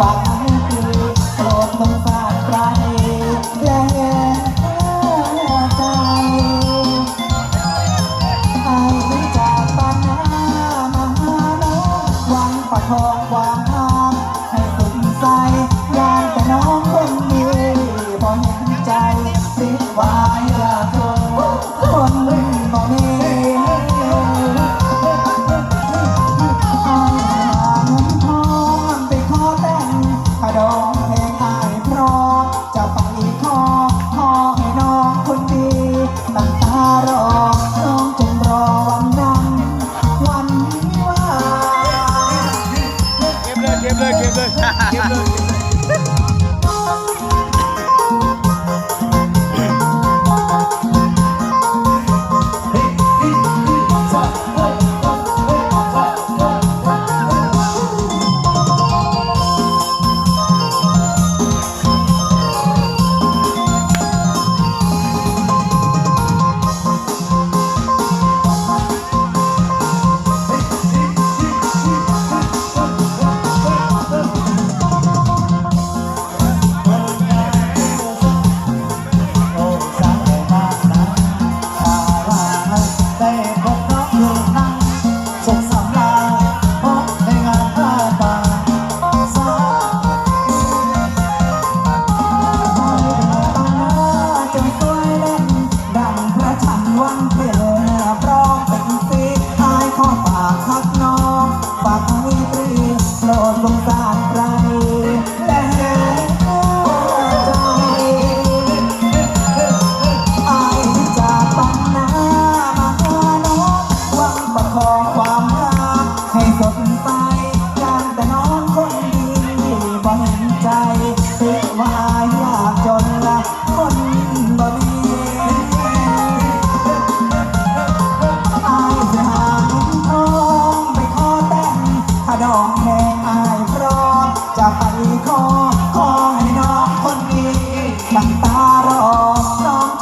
pop.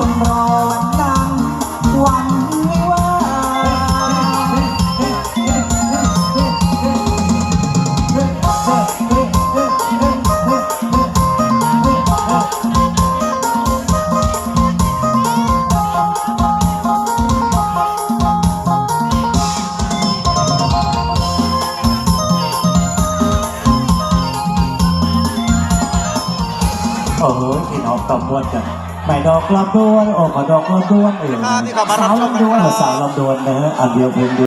จนรอวันนั้นวันวิวาห์โอ้ยพี่น้องตำรวจกัน ไม่ดอกลำดวนโอ้มาดอกลำดวนเออครับที่เขามารับชมกันครับสาวลำดวนนะฮะอันเดียวเพลงเดียว